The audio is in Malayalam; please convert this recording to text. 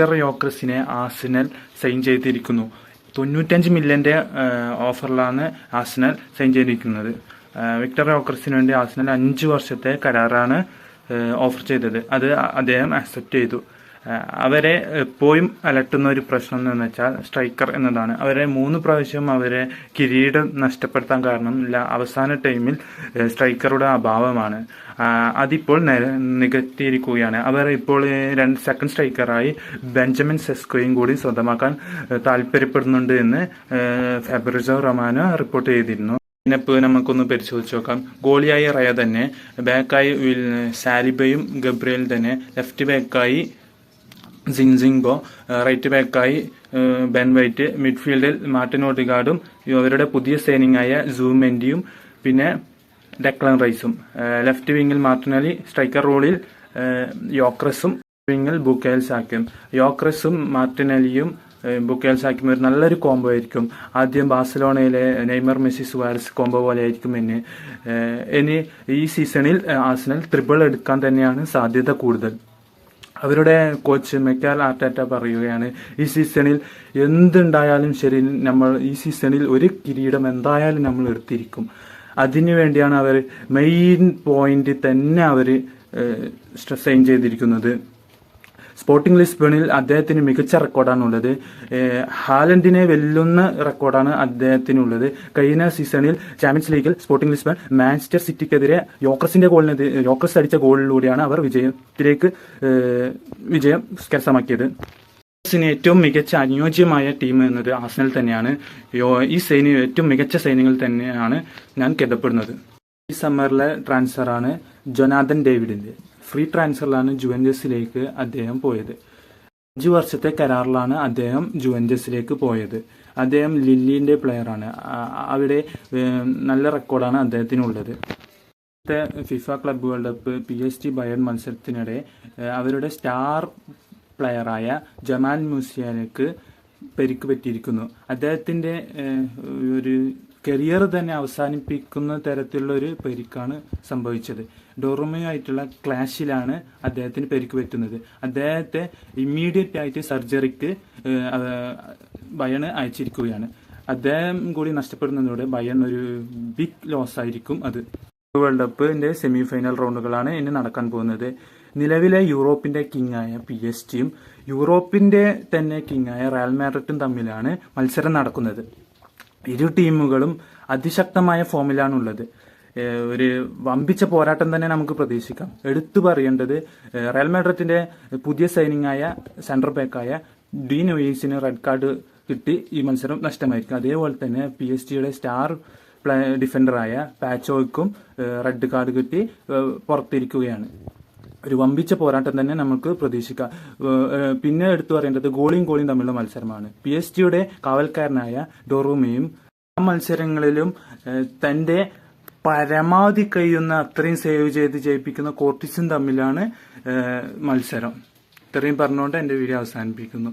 വിക്ടർ യോക്രസിനെ ആസിനൽ സൈൻ ചെയ്തിരിക്കുന്നു. തൊണ്ണൂറ്റഞ്ച് മില്യന്റെ ഓഫറിലാണ് ആസിനൽ സൈൻ ചെയ്തിരിക്കുന്നത്. വിക്ടർ യോക്രസിന് വേണ്ടി ആസിനൽ അഞ്ച് വർഷത്തെ കരാറാണ് ഓഫർ ചെയ്തത്. അത് അദ്ദേഹം അക്സെപ്റ്റ് ചെയ്തു. അവരെ എപ്പോഴും അലട്ടുന്ന ഒരു പ്രശ്നം എന്ന് വെച്ചാൽ സ്ട്രൈക്കർ എന്നതാണ്. അവരെ മൂന്ന് പ്രാവശ്യം അവരെ കിരീടം നഷ്ടപ്പെടുത്താൻ കാരണം ഇല്ല. അവസാന ടൈമിൽ സ്ട്രൈക്കറുടെ അഭാവമാണ്. അതിപ്പോൾ നികത്തിയിരിക്കുകയാണ്. അവർ ഇപ്പോൾ രണ്ട് സെക്കൻഡ് സ്ട്രൈക്കറായി ബെഞ്ചമിൻ സെസ്കോയും കൂടി സ്വന്തമാക്കാൻ താല്പര്യപ്പെടുന്നുണ്ട് എന്ന് ഫെബ്രിസോ റൊമാനോ റിപ്പോർട്ട് ചെയ്തിരുന്നു. ഇതിനിപ്പോൾ നമുക്കൊന്ന് പരിശോധിച്ച് നോക്കാം. ഗോളിയായ റയ തന്നെ ബാക്കായി സാലിബയും ഗബ്രിയൽ തന്നെ ലെഫ്റ്റ് ബാക്കായി സിൻസിംഗോ റൈറ്റ് ബാക്കായി ബെൻ വൈറ്റ് മിഡ്ഫീൽഡിൽ മാർട്ടിൻ ഓഡിഗാർഡും അവരുടെ പുതിയ സേനിങ്ങായ സൂമെൻഡിയും പിന്നെ ഡെക്ലൻ റൈസും ലെഫ്റ്റ് വിങ്ങിൽ മാർട്ടിനലി സ്ട്രൈക്കർ റോളിൽ യോക്രസും വിങ്ങിൽ ബുക്കേൽ സാക്കും യോക്രസും മാർട്ടിനലിയും ബുക്കേൽ ഒരു നല്ലൊരു കോംബോ ആയിരിക്കും. ആദ്യം ബാഴ്സലോണയിലെ നെയ്മർ മെസ്സി സുവാരസ് കോംബോ പോലെ ആയിരിക്കും എന്നെ ഏഹ്, ഇനി ഈ സീസണിൽ ആസനൽ ട്രിപ്പിൾ എടുക്കാൻ തന്നെയാണ് സാധ്യത കൂടുതൽ. അവരുടെ കോച്ച് മെക്കാൽ ആർട്ടാറ്റ പറയുകയാണ് ഈ സീസണിൽ എന്തുണ്ടായാലും ശരി നമ്മൾ ഈ സീസണിൽ ഒരു കിരീടം എന്തായാലും നമ്മൾ എടുത്തിരിക്കും. അതിനു വേണ്ടിയാണ് അവർ മെയിൻ പോയിന്റ് തന്നെ അവർ സ്ട്രെസ് ചെയ്തിരിക്കുന്നത്. സ്പോർട്ടിംഗ് ലിസ്ബണിൽ അദ്ദേഹത്തിന് മികച്ച റെക്കോർഡാണുള്ളത് ഹാലൻഡിനെ വെല്ലുന്ന റെക്കോർഡാണ് അദ്ദേഹത്തിനുള്ളത്. കഴിഞ്ഞ സീസണിൽ ചാമ്പ്യൻസ് ലീഗിൽ സ്പോർട്ടിംഗ് ലിസ്ബൺ മാഞ്ചസ്റ്റർ സിറ്റിക്കെതിരെ യോക്രസിന്റെ ഗോളിനെതിരെ യോക്രസ് അടിച്ച ഗോളിലൂടെയാണ് അവർ വിജയത്തിലേക്ക് വിജയം കരസ്ഥമാക്കിയത്. ിന് ഏറ്റവും മികച്ച അനുയോജ്യമായ ടീം എന്നത് ആസനൽ തന്നെയാണ്. ഈ സൈന്യം ഏറ്റവും മികച്ച സൈന്യങ്ങൾ തന്നെയാണ് ഞാൻ കരുതപ്പെടുന്നത്. ഈ സമ്മറിലെ ട്രാൻസ്ഫറാണ് ജൊനാഥൻ ഡേവിഡിന്റെ. ഫ്രീ ട്രാൻസ്ഫറിലാണ് ജുവൻജസിലേക്ക് അദ്ദേഹം പോയത്. അഞ്ചു വർഷത്തെ കരാറിലാണ് അദ്ദേഹം ജുവൻജസിലേക്ക് പോയത്. അദ്ദേഹം ലില്ലിന്റെ പ്ലെയറാണ് അവിടെ നല്ല റെക്കോർഡാണ് അദ്ദേഹത്തിനുള്ളത്. FIFA club world cup P S T Bayern മത്സരത്തിനിടെ അവരുടെ സ്റ്റാർ പ്ലെയറായ ജമാൽ മ്യൂസിയാനക്ക് പരിക്ക് പറ്റിയിരിക്കുന്നു. അദ്ദേഹത്തിന്റെ ഒരു കരിയർ തന്നെ അവസാനിപ്പിക്കുന്ന തരത്തിലുള്ള ഒരു പരിക്കാണ് സംഭവിച്ചത്. ഡോറുമയുമായിട്ടുള്ള ക്ലാഷിലാണ് അദ്ദേഹത്തിന് പരിക്ക് പറ്റുന്നത്. അദ്ദേഹത്തെ ഇമ്മീഡിയറ്റ് ആയിട്ട് സർജറിക്ക് ബയണ് അയച്ചിരിക്കുകയാണ്. അദ്ദേഹം കൂടി നഷ്ടപ്പെടുന്നതോടെ ബയൺ ഒരു ബിഗ് ലോസ് ആയിരിക്കും അത്. വേൾഡ് കപ്പിന്റെ സെമി ഫൈനൽ റൗണ്ടുകളാണ് ഇനി നടക്കാൻ പോകുന്നത്. നിലവിലെ യൂറോപ്പിന്റെ കിങ് ആയ പി എസ് ടിയും യൂറോപ്പിന്റെ തന്നെ കിങ് ആയ റയൽ മാഡ്രിഡും തമ്മിലാണ് മത്സരം നടക്കുന്നത്. ഇരു ടീമുകളും അതിശക്തമായ ഫോമിലാണുള്ളത്. ഒരു വമ്പിച്ച പോരാട്ടം തന്നെ നമുക്ക് പ്രതീക്ഷിക്കാം. എടുത്തു പറയേണ്ടത് റയൽ മാഡ്രിഡിന്റെ പുതിയ സൈനിങ് ആയ സെൻട്രൽ ബാക്കായ ഡീൻ ഒയീസിന് റെഡ് കാർഡ് കിട്ടി ഈ മത്സരം നഷ്ടമായിരിക്കും. അതേപോലെ തന്നെ പി എസ് ടിയുടെ സ്റ്റാർ ഡിഫൻഡറായ പാച്ചോയ്ക്കും റെഡ് കാർഡ് കിട്ടി പുറത്തിരിക്കുകയാണ്. ഒരു വമ്പിച്ച പോരാട്ടം തന്നെ നമുക്ക് പ്രതീക്ഷിക്കാം. പിന്നെ എടുത്തു പറയേണ്ടത് ഗോളിയും ഗോളിയും തമ്മിലുള്ള മത്സരമാണ്. പി എസ് ജിയുടെ കാവൽക്കാരനായ ഡോറൂമയും ആ മത്സരങ്ങളിലും തന്റെ പരമാവധി കഴിയുന്ന അത്രയും സേവ് ചെയ്ത് ജയിപ്പിക്കുന്ന കോർട്ടിസും തമ്മിലാണ് മത്സരം. ഇത്രയും പറഞ്ഞുകൊണ്ട് എന്റെ വീഡിയോ അവസാനിപ്പിക്കുന്നു.